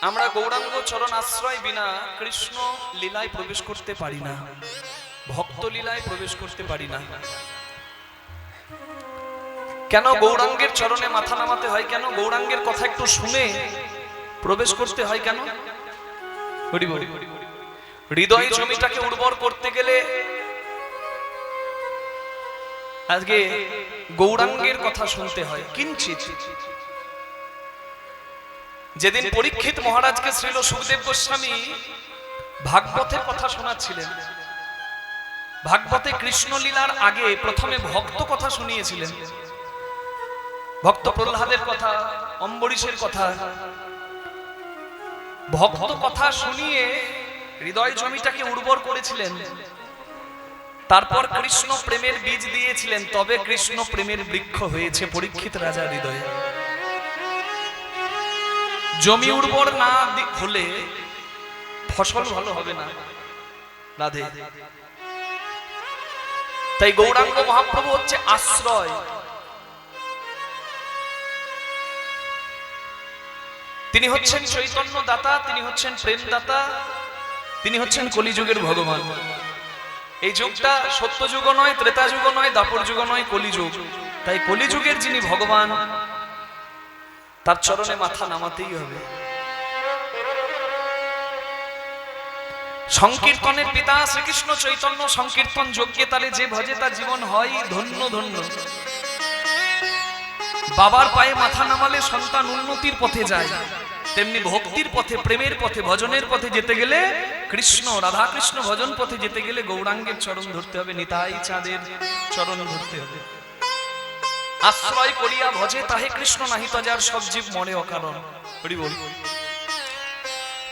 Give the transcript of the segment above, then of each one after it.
আমরা গৌরাঙ্গ চরণ আশ্রয় বিনা কৃষ্ণ লীলায় প্রবেশ করতে পারি না। ভক্ত লীলায় প্রবেশ করতে পারি না। কেন গৌরাঙ্গের চরণে মাথা নামাতে হয়? কেন গৌরাঙ্গের কথা একটু শুনে প্রবেশ করতে হয় কেন? হৃদয় জমিটাকে উর্বর করতে গেলে আজকে গৌরাঙ্গের কথা শুনতে হয়। কিঞ্চিত? যেদিন পরীক্ষিত মহারাজকে শ্রীল সুখদেব গোস্বামী ভাগবতের কথা শোনাচ্ছিলেন। ভাগবতে কৃষ্ণ লীলার আগে প্রথমে ভক্ত কথা শুনিয়েছিলেন। ভক্ত প্রহ্লাদের কথা, অম্বরীশের কথা। ভক্ত কথা শুনিয়ে হৃদয় জমিটাকে উর্বর করেছিলেন। তারপর কৃষ্ণ প্রেমের বীজ দিয়েছিলেন, তবে কৃষ্ণ প্রেমের বৃক্ষ হয়েছে পরীক্ষিত রাজা হৃদয়ে। জমি উর্বর না হলে ফসল ভালো হবে না। রাধে। তাই গৌরাঙ্গ মহাপ্রভু হচ্ছে আশ্রয়। তিনি হচ্ছেন চৈতন্য দাতা তিনি হচ্ছেন প্রেম দাতা তিনি হচ্ছেন কলিযুগের ভগবান। এই যুগটা সত্য যুগ নয় ত্রেতা যুগ নয় দাপর যুগ নয়, কলিযুগ। তাই কলিযুগের যিনি ভগবান তার চরণে মাথা নামাতেই হবে। সংকীর্তনের পিতা শ্রীকৃষ্ণ চৈতন্য সংকীর্তন যজ্ঞে তালে যে ভজে তার জীবন হয়, ধন্য ধন্য। বাবার পায়ে মাথা নামালে সন্তান উন্নতির পথে যায়। তেমনি ভক্তির পথে, প্রেমের পথে, ভজনের পথে যেতে গেলে কৃষ্ণ রাধা কৃষ্ণ ভজন পথে যেতে গেলে গৌরাঙ্গের চরণ ধরতে হবে, নিতাই চাঁদের চরণ ধরতে হবে। আশ্রয় করিয়া ভজে, তাহে কৃষ্ণ নাহি তজার সব জীব মনে অকারণ।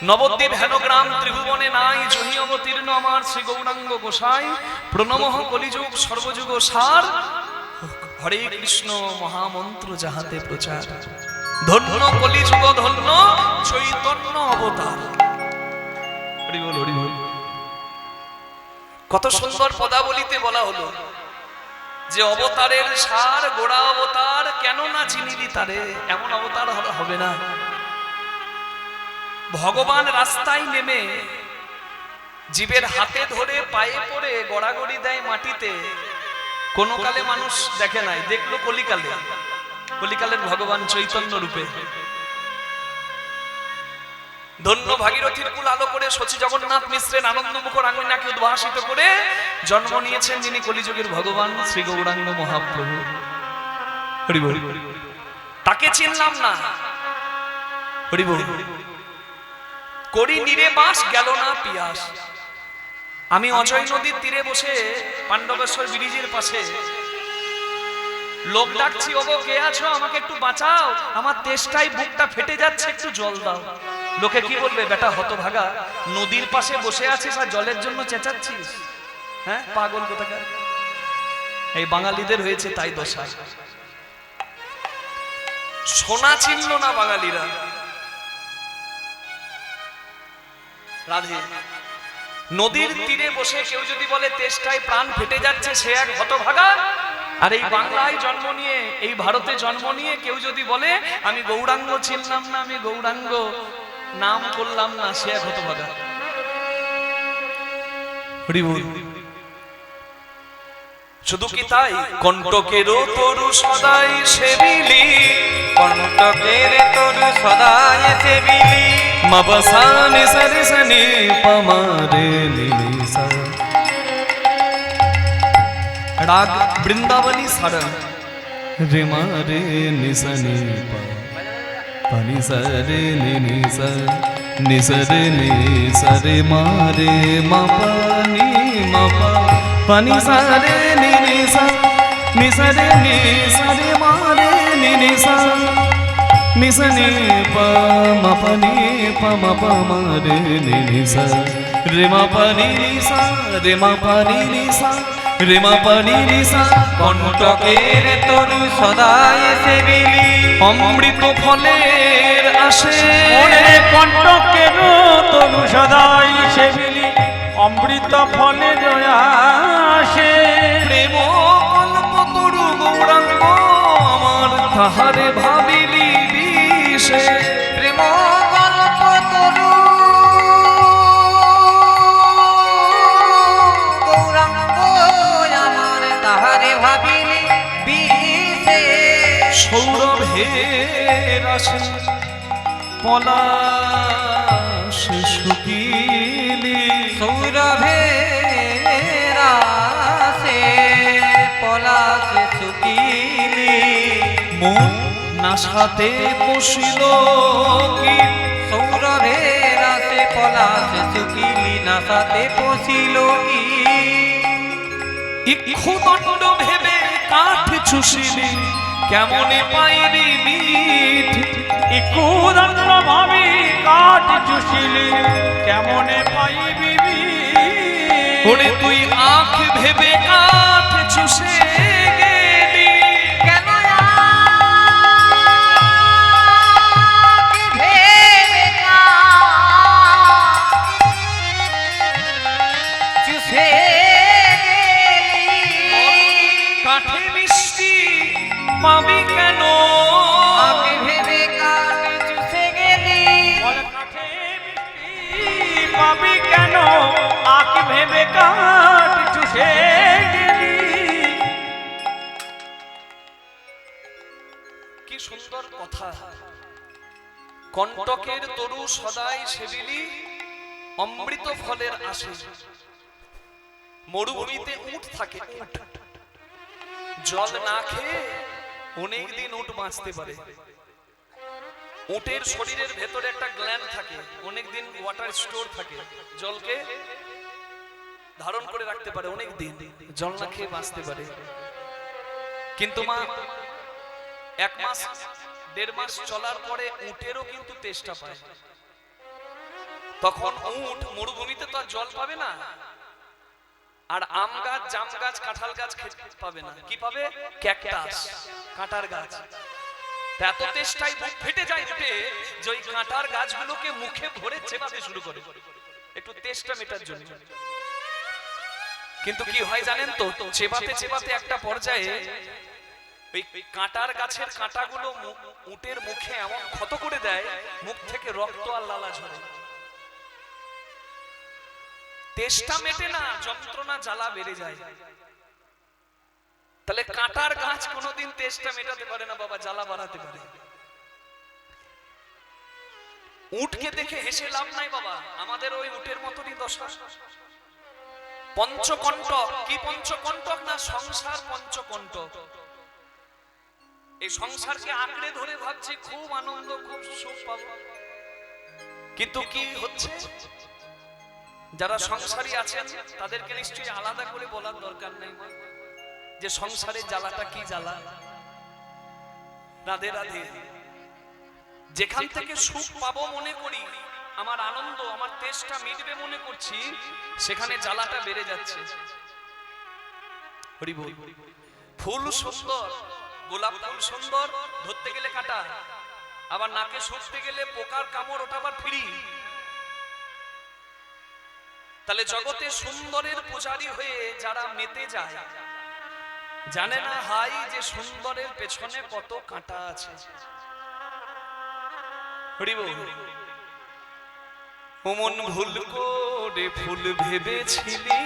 নবদ্বীপ হেনগ্রাম ত্রিভুবনে নাই জহি অবতীর্ণ আমার শ্রী গৌরাঙ্গ গোসাই। প্রণমহ কলিযুগ, সর্বযুগ সার। হরে কৃষ্ণ, মহামন্ত্র যাহাতে প্রচার। ধন্য কলিযুগ, ধন্য চৈতন্য অবতার। কত সুন্দর পদাবলিতে বলা হলো। যে অবতারের সার, গোড়া অবতার, কেন না চিনিলি তারে? এমন অবতার হবে- না। ভগবান রাস্তায় নেমে জীবের হাতে ধরে পায়ে পড়ে গড়াগড়ি দেয় মাটিতে। কোন কালে মানুষ দেখে নাই, দেখল কলিকালে। কলিকালের ভগবান চৈতন্য রূপে। ধন্য ভাগীরথীর কুল আলো করে শচী জগন্নাথ মিশ্রের আনন্দ মুখর আঙ্গনাকে উদ্ভাসিত করে জন্ম নিয়েছেন যিনি কলিযুগের ভগবান শ্রী গৌরাঙ্গ মহাপ্রভু। তাকে চিনলাম না। করি নিরে বাস, গেল না পিয়াস। আমি অজয় নদীর তীরে বসে পাণ্ডবেশ্বর ব্রিজের পাশে। লোক ডাকছি ওগো কে আছো? আমাকে একটু বাঁচাও। আমার তেষ্টাই বুকটা ফেটে যাচ্ছে, একটু জল দাও। লোকে কি বলবে বেটা হতভাগা নদীর পাশে বসে আছিস আর জলের জন্য চেঁচাচ্ছিস? হ্যাঁ পাগল কোথাকার? এই বাঙালিদের হয়েছে তাই দশা। সোনা চিনল না বাঙালিরা। রাধে নদীর তীরে বসে কেউ যদি বলে তেষ্টায় প্রাণ ফেটে যাচ্ছে সে এক হতভাগা? আর এই বাংলায় জন্ম নিয়ে এই ভারতে জন্ম নিয়ে কেউ যদি বলে আমি গৌরাঙ্গ চিনলাম না আমি গৌরাঙ্গ। নাম করলাম না সে এক হতভাগা হরি শুধু কি তাই? কণ্টকেরও তরু সদাই সেবিলি কণ্টকের তোর সদায় সেবিলি মবসানি সরি সনি পমারে নিলিসা রাগ বৃন্দাবনী সারা। রে মারে নিসনি পা। পানি নিসরে নিসরে মারে মাপানি মাপা পানি সরে নিসরে নিসরে মারে নিনি সা নিসনি প ম প নি প ম প ম রে নি নি সা রে ম প নি নি সা রে ম প নি নি সা রে ম প নি নি সা কণ্টকের তোর সদায় সেবিলি অমৃত ফলের আসে। কণ্ঠকের তনু সদাই সে মিলি অমৃত ফলে আসে। প্রেম কল্প তরু গৌরাঙ্গ আমার তাহারে ভাবিলি পলাশ শুকিলি সৌরভের আসে পলাশে শুকিলি মন নাশাতে বসিল কি? সৌরভের আসে পলাশে শুকিলি নাসাতে পশিল কি? ইক্ষুদণ্ড ভেবে কাঠ চুষিলি। কেমনে পাইনি মিঠ? ইকুদন্ন ভাবি কাঠ চুষিলি, কেমনে পাইবি ওরে তুই আখ ভেবে কাঠ চুষে সদাই সেবিলি অমৃত ফলের আসে মরুভূমিতে উট থাকে। জল না খেয়ে অনেক দিন উট বাঁচতে পারে। উটের শরীরের ভেতরে একটা গ্ল্যান্ড থাকে। অনেক দিন ওয়াটার স্টোর থাকে। জলকে ধারণ করে রাখতে পারে অনেক দিন। জল না খেয়ে বাঁচতে পারে। কিন্তু মা, এক মাস, দেড় মাস চলার পরে উটেরও কিন্তু তেষ্টা পায়। তখন উট মরুভূমিতে তো জল পাবে না। আর আম গাছ, জাম গাছ, কাঁঠাল গাছ পাবে না। কি পাবে? ক্যাকটাস, কাঁটার গাছ। এত তেষ্টায় বুক ফেটে যায় উঠে যে ওই কাঁটার গাছগুলোকে মুখে ভরে চেপাতে শুরু করে। একটু তেষ্টা মেটার জন্য। কিন্তু কি হয় জানেন তো? চেপাতে চেপাতে একটা পর্যায়ে ওই কাঁটার গাছের কাঁটাগুলো উটের মুখে এমন ক্ষত করে দেয়, মুখ থেকে রক্ত আর লালা ঝরে। তেষ্টা মেটে না যন্ত্রণা জ্বালা বেড়ে যায়। তাহলে কাঁটার গাছ কোনোদিন তেষ্টা মেটাতে পারে না বাবা জ্বালা বাড়াতে পারে। উটকে দেখে হেসে লাভ নাই বাবা। আমাদের ওই উটের মতনই দশা। পঞ্চকণ্টক। কি পঞ্চকণ্টক না সংসার পঞ্চকণ্টক। এই সংসারকে আঁকড়ে ধরে ভাবছি খুব আনন্দ খুব সুখ পাবো। কিন্তু কি হচ্ছে? যারা সংসারী আছেন, তাদেরকে নিশ্চয়ই আলাদা করে বলার দরকার নেই। যে সংসারের জ্বালাটা কি জ্বালা? রাধে রাধে। যেখান থেকে সুখ পাবো মনে করি, আমার আনন্দ, আমার তেজটা মিটবে মনে করছি, সেখানে জ্বালাটা বেড়ে যাচ্ছে। ফুল সুন্দর, গোলাপ ফুল সুন্দর, ধরতে গেলে কাটা, আবার নাকে শুকতে গেলে পোকার কামড়, ওটা আবার ফ্রি। তাহলে জগতে সুন্দরের পূজারী হয়ে যারা মেতে যায় জানে না হাই যে সুন্দরের পেছনে কত কাঁটা আছে। ওমন ভুল করে ফুল ভেবেছিলি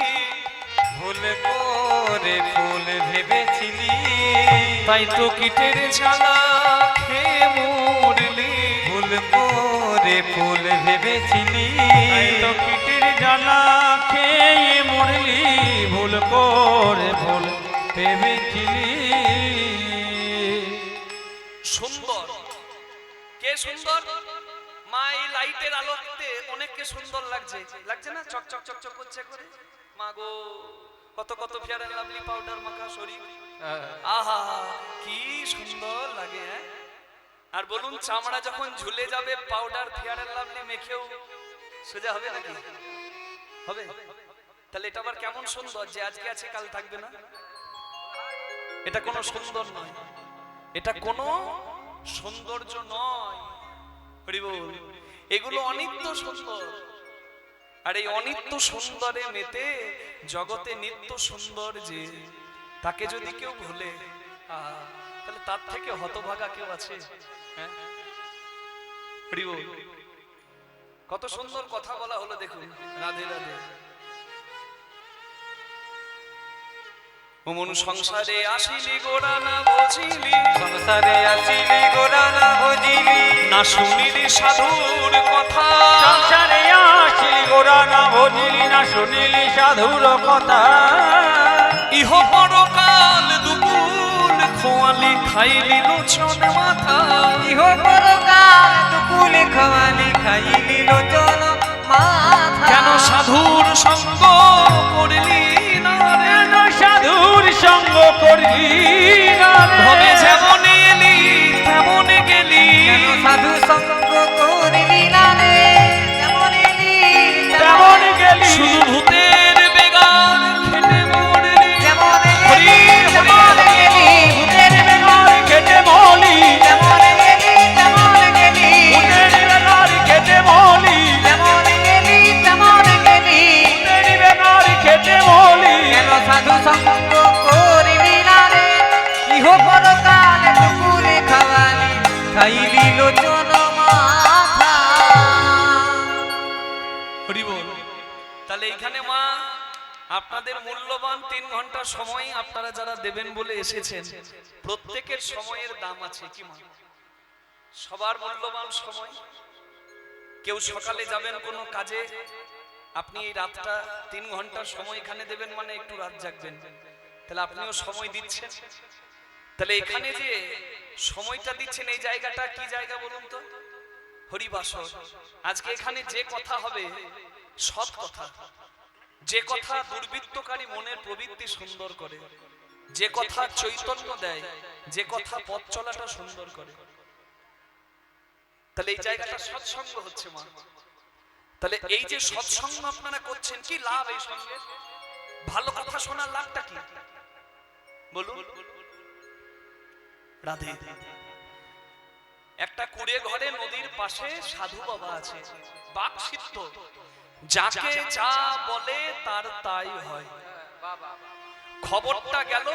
ভুল করে ফুল ভেবেছিলি তাই তো কিটের জ্বালা খেয়ে মরলি। ভুল করে ফুল ভেবেছিলি তাই তো করে ভুল ভেবেছিলি সুন্দর। কে সুন্দর? মা এই লাইটের আলোতে অনেককে সুন্দর লাগছে। লাগছে না? চক চক চক চক করছে করে মা গো কত কত ফেয়ার এন্ড লাভলি পাউডার মাখা শরীর। আহা কি সুন্দর লাগে হ্যাঁ? আর বলুন চামড়া যখন ঝুলে যাবে পাউডার ফেয়ার এন্ড লাভলি মেখেও সোজা হবে নাকি? হবে। তাহলে এটা আবার কেমন সুন্দর যে আজকে আছে কাল থাকবে না? এটা কোনো সুন্দর নয়। এটা কোনো সৌন্দর্য নয়। এগুলো অনিত্য সুন্দর। আর এই অনিত্য সুন্দরে মেতে জগতে নিত্য সুন্দর যে তাকে যদি কেউ ভুলে তাহলে তার থেকে হতভাগা কেউ আছে? হ্যাঁ? কত সুন্দর কথা বলা হলো দেখুন। রাধে রাধে। অমন সংসারে আসিলি গোড়া না বুঝিলি সংসারে আসিলি গোড়া না বুঝিলি না শুনিলি সাধুর কথা। সংসারে আসিলি গোরা না ভজিলি না শুনিলি সাধুর কথা। ইহ পরকাল দুপুর খোয়ালি খাইলি লোচন মাথা। ইহ পরকাল দুকুলে খাওয়ালি খাইলি লোচন মাথা। কেন সাধুর সঙ্গ করলি করলি না ভবে যেমন এলি তেমন গেলি। সাধু সঙ্গ করিলি না রে? যেমন এলি তেমন গেলি। শুধু ভূতের বেগান খেটে মরলি। যেমন এলি হরি, গেলি ভূতের বেগার কেটে মলি যেমন গেলি তেমন গেলি। উটের বেগার কেটে মলি যেমন গেলি তেমন গেলি। উটের বেগার কেটে মলি কেন সাধু সঙ্গ আপনাদের মূল্যবান তিন ঘণ্টা সময় আপনারা যারা দেবেন বলে এসেছেন, প্রত্যেকের সময়ের দাম আছে, কি সবার মূল্যবান সময়? কেউ সকালে যাবেন কোনো কাজে? আপনি এই রাতটা তিন ঘণ্টার সময় এখানে দেবেন মানে একটু রাত জাগবেন। তাহলে আপনিও সময় দিচ্ছেন। তাহলে এখানে যে সময়টা দিচ্ছেন, এই জায়গাটা কি জায়গা বলুন তো? হরিবাসর। আজকে এখানে যে কথা হবে, সৎ কথা। যে কথা দুর্বৃত্তকারী মনের প্রবৃত্তি সুন্দর করে, যে কথা চৈতন্য দেয়, যে কথা পথ চলাটা সুন্দর করে। তাহলে এই জায়গাটা সৎসঙ্গ হচ্ছে মা। তাহলে এই যে সৎসঙ্গ আপনারা করছেন, কি লাভ এই সঙ্গে? ভালো কথা শোনার লাভটা কি? বলুন। রাধে। একটা কুড়ে ঘরে নদীর পাশে সাধু বাবা আছে বাক সিদ্ধ। যাকে যা বলে তার তাই হয়। খবরটা গেল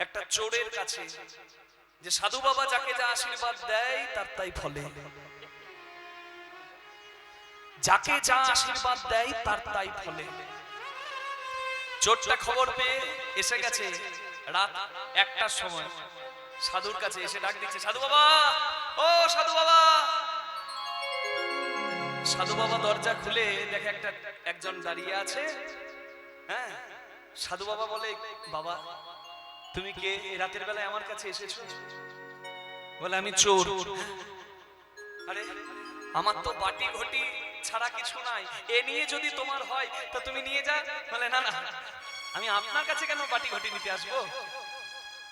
একটা চোরের কাছে যে সাধু বাবা যাকে যা আশীর্বাদ দেয় তার তাই ফলে। যাকে যা আশীর্বাদ দেয় তার তাই ফলে। চোরটা খবর পেয়ে এসে গেছে রাত একটার সময়। সাধুর কাছে এসে ডাক দিচ্ছে সাধু বাবা! ও সাধু বাবা! সাধু বাবা দরজা খুলে দেখে একটা, একজন দাঁড়িয়ে আছে। হ্যাঁ? সাধু বাবা বলে, বাবা, তুমি কে? রাতের বেলায় আমার কাছে এসেছ? বলে, আমি চোর। আরে, আমার তো বাটি ঘটি ছাড়া কিছু নাই। এ নিয়ে যদি তোমার হয়, তা তুমি নিয়ে যা। বলে, না না, আমি আপনার কাছে কেন বাটি ঘটি নিতে আসব?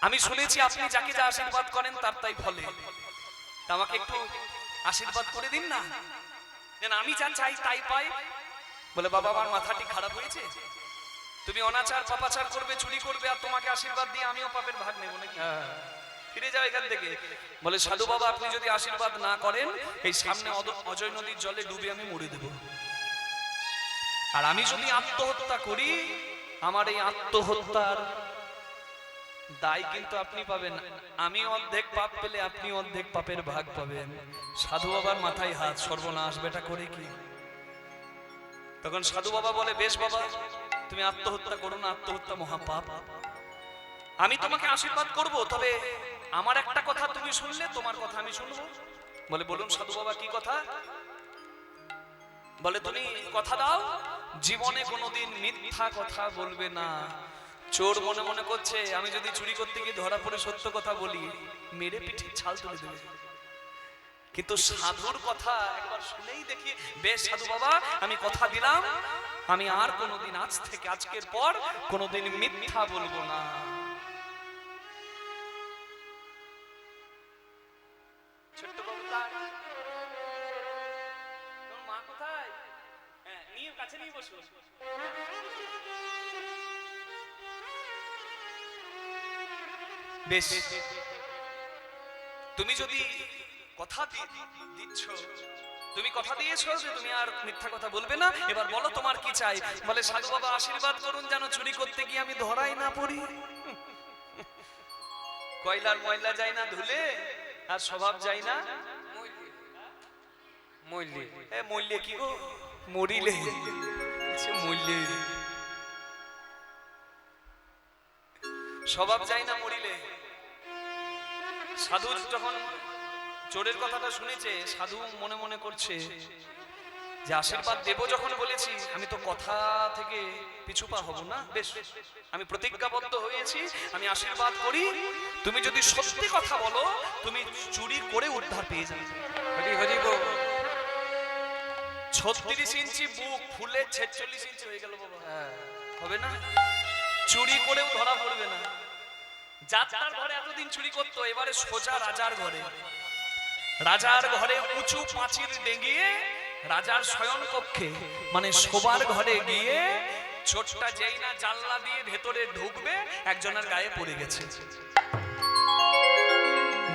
আমি শুনেছি আপনি যাকে যা আশীর্বাদ করেন, তার তাই ফলে। আমাকে একটু আশীর্বাদ করে দিন না? আমি যা চাই তাই পাই। বলে বাবা আমার মাথাটি খারাপ হয়েছে? তুমি অনাচার পাপাচার করবে চুরি করবে আর তোমাকে আশীর্বাদ দিয়ে আমিও পাপের ভাগ নেব নাকি? ফিরে যাও এখান থেকে। বলে সাধু বাবা আপনি যদি আশীর্বাদ না করেন এই সামনে অজয় নদীর জলে ডুবে আমি মরে দেব। আর আমি যদি আত্মহত্যা করি আমার এই আত্মহত্যার দায় কিন্তু আপনি পাবেন। আমি অর্ধেক পাপ পেলে আপনি অর্ধেক পাপের ভাগ পাবেন। সাধু বাবার মাথায় হাত, সর্বনাশ বেটা করে কি? তখন সাধু বাবা বলে, বেশ বাবা, তুমি আত্মহত্যা করো না, আত্মহত্যা মহাপাপ। আমি তোমাকে আশীর্বাদ করব, তবে আমার একটা কথা তুমি শুনলে, তোমার কথা আমি শুনব। বলে, বলুন সাধু বাবা, কি কথা? বলে, তুমি কথা দাও, জীবনে কোনোদিন মিথ্যা কথা বলবে না। চোর মনে মনে করছে, আমি যদি চুরি করতে গিয়ে ধরা পড়ে সত্য কথা বলি, মেরে পিঠে ছাল তুলে দেবে। কিন্তু সাধুর কথা একবার শুনেই দেখি বেশ সাধু বাবা, আমি কথা দিলাম, আমি আর কোনোদিন আজ থেকে আজকের পর কোনোদিন মিথ্যা বলব না। মা কোথায়? হ্যাঁ নিয়ে কাছে নিয়ে বেশ। তুমি যদি কথা দিচ্ছ তুমি কথা দিয়েছ যে তুমি আর মিথ্যা কথা বলবে না এবার বলো তোমার কি চাই? বলে সাধু বাবা আশীর্বাদ করুন যেন চুরি করতে গিয়ে আমি ধরাই না পড়ি। কয়লার ময়লা যায় না ধুলে আর স্বভাব যায় না? মইলি এ মূল্যে কি গো? মরিলে। সে মূল্যে স্বভাব যায় না মরিলে। সাধু যখন চোরের কথাটা শুনেছে সাধু মনে মনে করছে যে আশীর্বাদ দেব যখন বলেছি আমি তো কথা থেকে পিছু পা হব না? বেশ আমি প্রতিজ্ঞাবদ্ধ হয়েছি আমি আশীর্বাদ করি। তুমি যদি সত্যি কথা বলো তুমি চুরি করে উদ্ধার পেয়ে যাবে। হরি হরি বল ছত্রিশ ইঞ্চি বুক ফুলে ছেচল্লিশ ইঞ্চি হয়ে গেল বাবা। হবে না? চুরি করেও ধরা পড়বে না। যাত্রার ঘরে এতদিন চুরি করতো, এবারে সোজা রাজার ঘরে। রাজার ঘরে উঁচু পাঁচিল ডেঙ্গিয়ে রাজার শয়ন কক্ষে মানে শোবার ঘরে গিয়ে ছোটটা যেই না জানলা দিয়ে ভেতরে ঢুকবে, একজনের গায়ে পড়ে গেছে।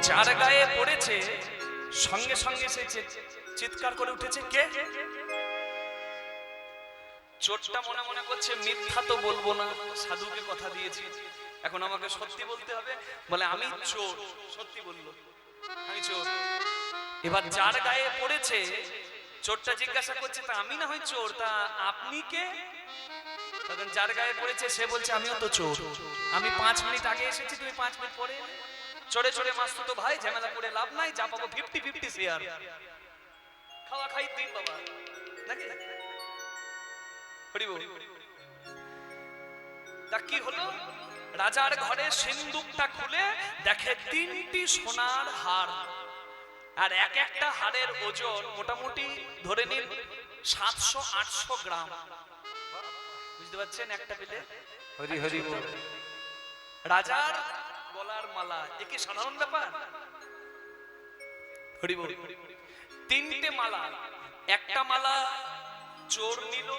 যার গায়ে পড়েছে, সঙ্গে সঙ্গে সে চিৎকার করে উঠেছে, কে? চোরটা মনে মনে করছে, মিথ্যা তো বলব না, সাধুকে কথা দিয়েছি। এখন আমাকে সত্যি বলতে হবে, বলে আমি চোর। সত্যি বলল। আমি চোর। এবার যার গায়ে পড়েছে, চোরটা জিজ্ঞাসা করছে, তা আমি না হয় চোর? তা আপনি কে? তখন যার গায়ে পড়েছে, সে বলছে, আমিও তো চোর। আমি পাঁচ মিনিট আগে এসেছি, তুমি পাঁচ মিনিট পরে। চড়ে চড়ে মাস তো ভাই, ঝামেলা করে লাভ নাই, যা পাবো ফিফটি ফিফটি শেয়ার খাওয়া খাই দিন বাবা। নাকি? হরি বল। তা কি হলো? রাজার ঘরে সিন্দুকটা খুলে দেখে তিনটি সোনার হার। আর এক একটা হাড়ের ওজন মোটামুটি ধরে নিন সাতশো আটশো গ্রাম। বুঝতে পারছেন একটা পেলে? হরি হরি রাজার গলার মালা এ কি সাধারণ ব্যাপার? হরি। তিনটে মালা একটা মালা চোর নিল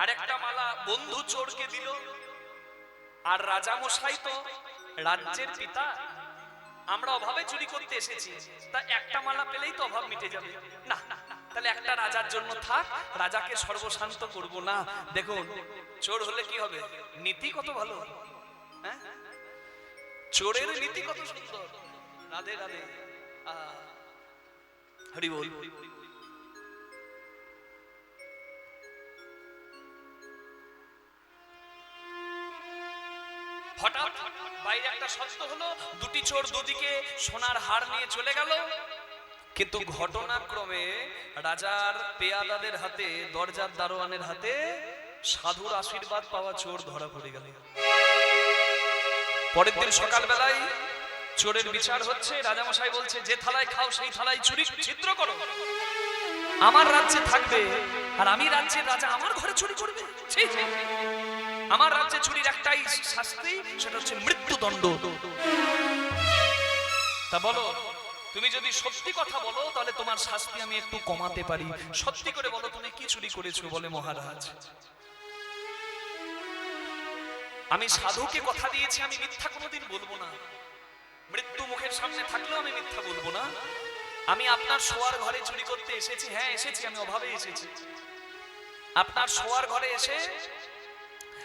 আর একটা মালা বন্ধু চোরকে দিল। আর রাজা মশাই তো রাজ্যের পিতা। আমরা অভাবে চুরি করতে এসেছি। তা একটা মালা পেলেই তো অভাব মিটে যাবে। না, তাহলে একটা রাজার জন্য থাক, রাজাকে সর্বশান্ত করব না। দেখুন, চোর হলে কি হবে? নীতি কত ভালো। হ্যাঁ? চোরের নীতি কত সুন্দর। রাধে রাধে। হরি বল। হঠাৎ বাইরে একটা শব্দ হলো, দুটি চোর দুদিকে সোনার হার নিয়ে চলে গেল। কিন্তু ঘটনাক্রমে রাজার পেয়াদাদের হাতে, দরজার দারোয়ানের হাতে সাধুর আশীর্বাদ পাওয়া চোর ধরা পড়ে গেল। পরের দিন সকালবেলায় চোরের বিচার হচ্ছে, রাজামশাই বলছে, যে থালায় খাও, সেই থালায় চুরি ছিদ্র করো। আমার রাজ্যে থাকবে, আর আমি রাজ্যের রাজা আমার ঘরে চুরি করবে। ছি। আমার রাজ্যে চুরির একটাই শাস্তি, সেটা হচ্ছে মৃত্যুদণ্ড। তা বলো, তুমি যদি সত্যি কথা বলো, তাহলে তোমার শাস্তি আমি একটু কমাতে পারি। সত্যি করে বলো, তুমি কি চুরি করেছ বলে মহারাজ? আমি সাধুকে কথা দিয়েছি, আমি মিথ্যা কোনোদিন বলব না। মৃত্যু মুখের সামনে থাকলেও আমি মিথ্যা বলব না। আমি আপনার শোয়ার ঘরে চুরি করতে এসেছি। হ্যাঁ এসেছি, আমি অভাবে এসেছি। আপনার শোয়ার ঘরে এসে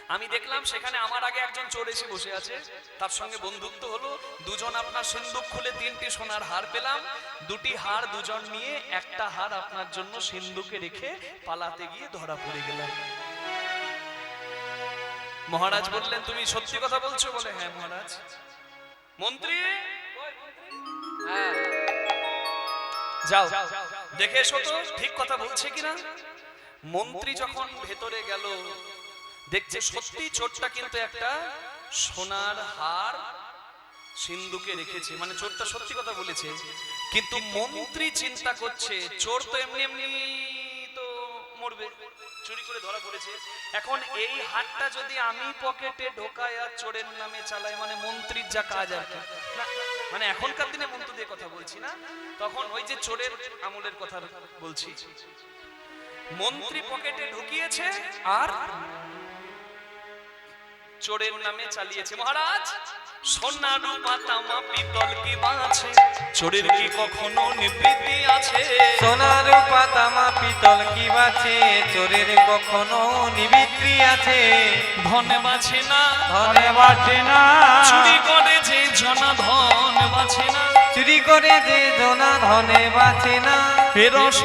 আমি দেখলাম সেখানে আমার আগে একজন চোর এসে বসে আছে। তার সঙ্গে বন্ধুত্ব হলো। দুজন আপনার সিন্দুক খুলে তিনটি সোনার হার পেলাম। দুটি হার দুজন নিয়ে একটা হার আপনার জন্য সিন্ধুকে রেখে পালাতে গিয়ে ধরা পড়ে গেলাম। মহারাজ বললেন, তুমি সত্যি কথা বলছো? বলে হ্যাঁ মহারাজ। মন্ত্রী! যাও। দেখে এসো তো, ঠিক কথা বলছে কিনা? মন্ত্রী যখন ভেতরে গেল দেখছে সত্যি চোরটা কিন্তু একটা সোনার হার সিন্ধুকে রেখেছে। মানে চোরটা সত্যি কথা বলেছে। কিন্তু মন্ত্রী চিন্তা করছে, চোর তো এমনি এমনি তো মরবে। চুরি করে ধরা পড়েছে। এখন এই হারটা যদি আমি পকেটে ঢোকাই আর চোরের নামে চালাই মানে মন্ত্রীর যা কাজ আর কি। মানে এখনকার দিনে মন্ত্রীদের কথা বলছি না। তখন ওই যে চোরের আমলের কথা বলছি। মন্ত্রী পকেটে ঢুকিয়েছে আর চোরের নামে চালিয়েছে। মহারাজ সোনা রূপা তামা পিতল কি বাঁচে চোরের কি কখনো নিবৃত্তি আছে। সোনা রূপা তামা পিতল কি বাছে চোরের কখনো নিবিত্রি আছে। ধনে বাছে না। ধনে বাছে না। চুরি করে যে জনা ধন বাছে না। চুরি করে যে জোনা ধনে বাছে না। ফেরস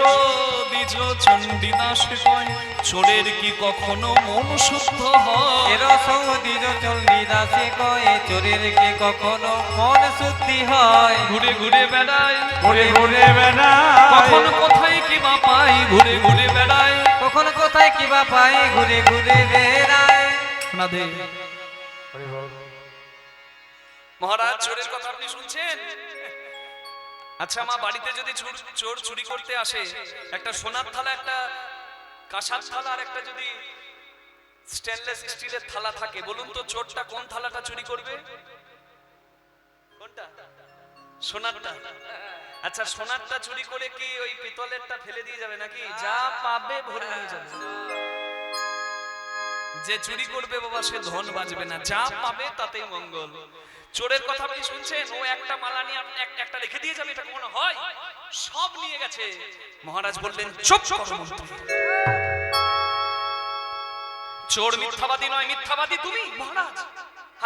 দ্বিজ চণ্ডীদাস কয় চোরের কি কখনো মন শুদ্ধ হয়? এর সৌদির চণ্ডীদাসে কয়ে চোরের কে কখনো মন শুদ্ধি হয়? ঘুরে ঘুরে বেড়ায় ঘুরে ঘুরে কখন বেড়ায় কোথায় কি বা পাই ঘুরে ঘুরে বেড়ায়। কখন কোথায় কিবা পাই ঘুরে ঘুরে বেড়ায়। রাধে মহারাজ চোরের কথা আপনি শুনছেন? আচ্ছা মা, বাড়িতে যদি চোর চোর করতে আসে, একটা সোনার থালা, একটা কাঁসার থালা, আর একটা যদি স্টেনলেস স্টিলের থালা থাকে, বলুন তো চোরটা কোন থালাটা চুরি করবে? কোনটা? সোনারটা। আচ্ছা সোনারটা চুরি করে কি ওই পিতলেরটা ফেলে দিয়ে যাবে নাকি? যা পাবে ভরে নিয়ে যাবে। যে চুরি করবে বাবা, সে ধন বাজবে না। যা পাবে তাতেই মঙ্গল। চোরের কথা আপনি শুনছেন? ও একটা মালা নিয়ে একটা রেখে দিয়ে যাবে, এটা কোনো হয়? সব নিয়ে গেছে। মহারাজ বললেন, চুপ চোর মিথ্যাবাদী নয়, মিথ্যাবাদী তুমি, মহারাজ।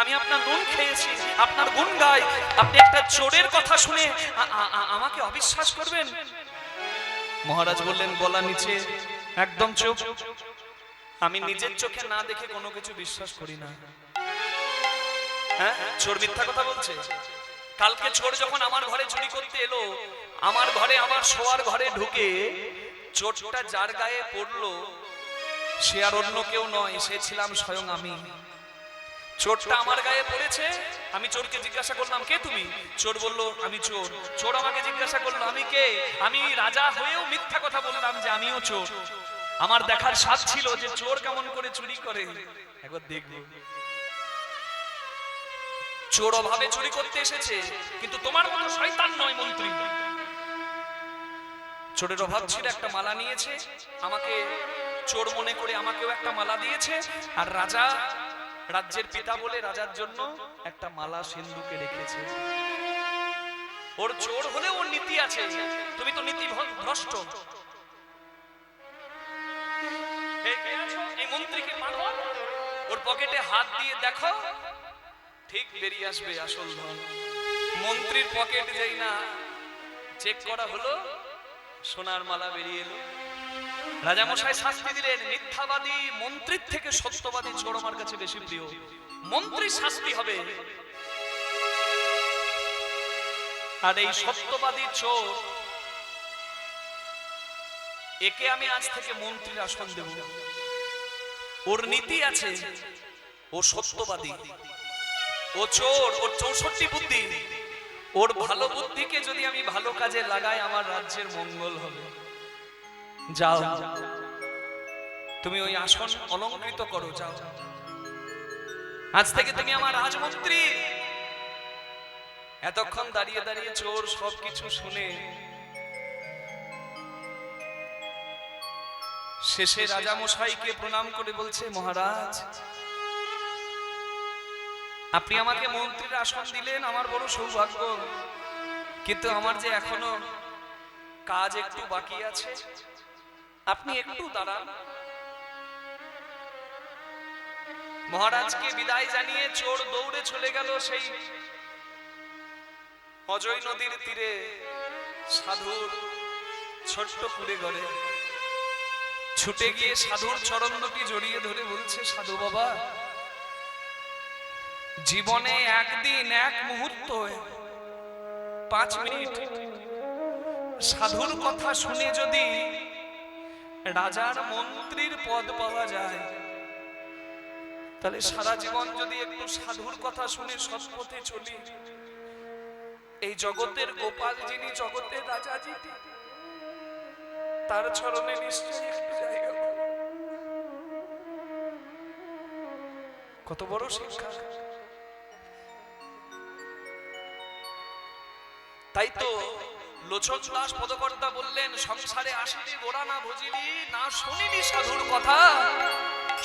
আমি আপনার নুন খেয়েছি, আপনার গুণ গাই। আপনি একটা চোরের কথা শুনে আমাকে অবিশ্বাস করবেন? মহারাজ বললেন গলা নিচে, একদম চুপ। আমি নিজের চোখে না দেখে কোনো কিছু বিশ্বাস করি না। হ্যাঁ? চোর মিথ্যা কথা বলছে? কালকে চোর যখন আমার ঘরে চুরি করতে এলো, আমার ঘরে, আমার শোয়ার ঘরে ঢুকে চোরটা যার গায়ে পড়ল, সে আর অন্য কেউ নয়, সে ছিলাম স্বয়ং আমি। চোরটা আমার গায়ে পড়েছে, আমি চোরকে জিজ্ঞাসা করলাম, কে তুমি? চোর বলল, আমি চোর। চোর আমাকে জিজ্ঞাসা করল, আমি কে? আমি রাজা হয়েও মিথ্যা কথা বললাম যে আমিও চোর। আমার দেখার স্বাদ ছিল যে চোর কেমন করে চুরি করে। একবার দেখব। চোর অভাবে চুরি করতে এসেছে, কিন্তু তোমার মতো শয়তান নয় মন্ত্রী। চোরের অভাব ছিল একটা মালা নিয়েছে, আমাকে চোর মনে করে আমাকেও একটা মালা দিয়েছে, আর রাজা রাজ্যের পিতা বলে রাজার জন্য একটা মালা সিন্ধুকে রেখেছে। ওর চোর হলে ওর নীতি আছে, তুমি তো নীতি ভ্রষ্ট এই মন্ত্রীকে মানো ওর পকেটে হাত দিয়ে দেখো ঠিক বেরিয়ে আসবে আসল ধন। মন্ত্রীর পকেট যেই না চেক করা হলো, সোনার মালা বেরিয়ে এলো। রাজামশাই শাস্তি দিলেন, মিথ্যাবাদী মন্ত্রীর থেকে সত্যবাদী চোর আমার কাছে বেশি প্রিয়। মন্ত্রীর শাস্তি হবে। আর এই সত্যবাদী চোর, একে আমি আজ থেকে মন্ত্রীর আসন দেব। ওর নীতি আছে, ও সত্যবাদী। ও চোর, ওর চৌষট্টি বুদ্ধি। ওর ভালো বুদ্ধিকে যদি আমি ভালো কাজে লাগাই, আমার রাজ্যের মঙ্গল হবে। যাও। তুমি ওই আসন অলঙ্কৃত করো, যাও। আজ থেকে তুমি আমার রাজমন্ত্রী। এতক্ষণ দাঁড়িয়ে দাঁড়িয়ে চোর সবকিছু শুনে শেষে রাজামশাইকে প্রণাম করে বলছে, মহারাজ আপনি আমাকে মন্ত্রীর আসন দিলেন, আমার বড় সৌভাগ্য। কিন্তু আমার যে এখনও কাজ একটু বাকি আছে, আপনি একটু দাঁড়ান। মহারাজকে বিদায় জানিয়ে চোর দৌড়ে চলে গেল সেই অজয় নদীর তীরে, সাধুর ছোট্ট কুড়ে ঘরে ছুটে গিয়ে সাধুর চরণ জড়িয়ে ধরে বলছে, সাধু বাবা জীবনে একদিন এক মুহূর্ত পাঁচ মিনিট। সাধুর কথা শুনে যদি রাজার মন্ত্রীর পদ পাওয়া যায়, তাহলে সারা জীবন যদি একটু সাধুর কথা শুনে সৎপথে চলি। এই জগতের গোপাল যিনি জগতের রাজা যিনি, তার চরণে জায়গা কত বড় শিক্ষা। তাই তো লোচন দাস পদকর্তা বললেন, সংসারে আসিনি গোড়া না বুঝিলি না শুনিনি সাধুর কথা।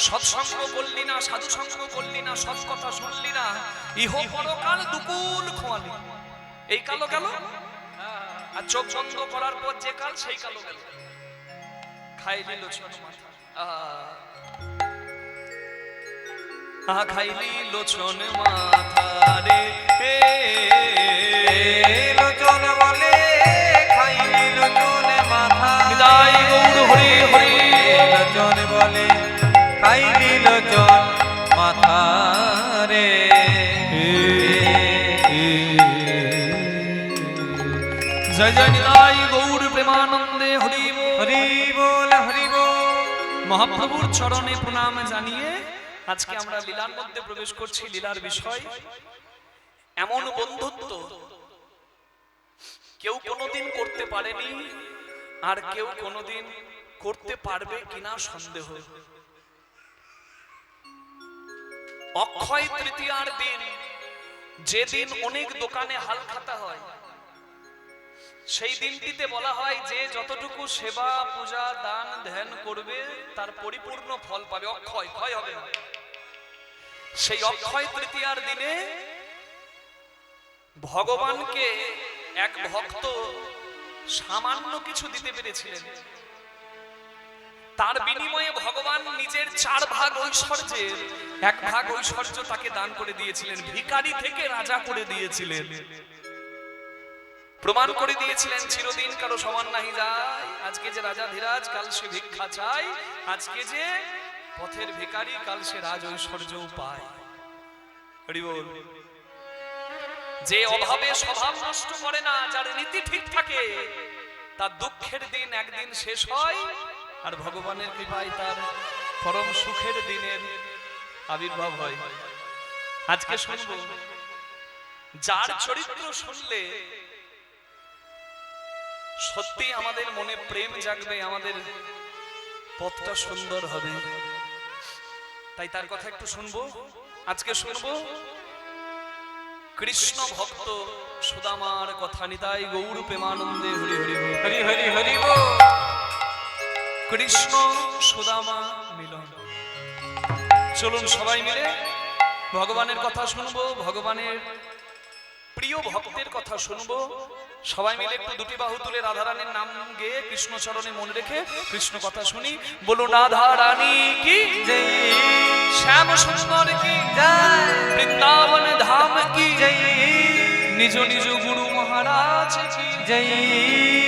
সৎসঙ্গ করলি না সাধু সঙ্গ করলি না, সৎ কথা শুনলি না। ইহ পরকাল দুকুল খোয়ালি। এই কালো গেল? আর চোখ বন্ধ করার পর যে কাল, সেই কালো গেল। খাইলি লোচন মাথা। খাইলি লোচন মাথা রে। চরণে প্রণাম জানিয়ে আজকে আমরা লীলার মধ্যে প্রবেশ করছি, লীলার বিষয়। এমন বন্ধুত্ব কেউ কোনোদিন করতে পারেনি আর কেউ কোনোদিন করতে পারবে কিনা সন্দেহ। অক্ষয় তৃতীয়ার দিন, যেদিন অনেক দোকানে হাল খাতা হয় সেই দিনটিতে বলা হয় যে যতটুকু সেবা, পূজা, দান, ধ্যান করবে, তার পরিপূর্ণ ফল পাবে, অক্ষয়, ক্ষয় হবে না। সেই অক্ষয় তৃতীয়ার দিনে ভগবানকে এক ভক্ত সামান্য কিছু দিতে পেরেছিলেন। তার বিনিময়ে ভগবান নিজের চার ভাগ ঐশ্বর্যের এক ভাগ ঐশ্বর্য তাকে দান করে দিয়েছিলেন, ভিখারি থেকে রাজা করে দিয়েছিলেন। প্রমাণ করে দিয়েছিলেন, চিরদিন কারও সমান নাহি যায়। আজকে যে রাজা ধীরাজ, কাল সে ভিক্ষা চায়। আজকে যে পথের ভিখারি, কাল সে রাজ ঐশ্বর্য পায় যে অভাবে স্বভাব নষ্ট করে না, যার নীতি ঠিক থাকে, তার দুঃখের দিন একদিন শেষ হয়, আর ভগবানের কৃপায় তার পরম সুখের দিনের আবির্ভাব হয়। আজকে শুনব, যার চরিত্র শুনলে সত্যি আমাদের মনে প্রেম জাগবে, আমাদের পথটা সুন্দর হবে। তাই তার কথা একটু শুনব। আজকে শুনব, কৃষ্ণ ভক্ত সুদামার কথা নিতাই গৌর প্রেমানন্দে হরি হরি হরি হরি হরি কৃষ্ণ সুদামা মিলন। চলুন সবাই মিলে ভগবানের কথা শুনব, ভগবানের প্রিয় ভক্তের কথা শুনব। সবাই মিলে একটু দুটি বাহু তুলে রাধারানীর নাম গেয়ে কৃষ্ণ চরণে মনে রেখে কৃষ্ণ কথা শুনি। বলুন, রাধারানী কি শ্যাম সুন্দর কি বৃন্দাবন ধাম কি নিজ নিজ গুরু মহারাজ কি জয়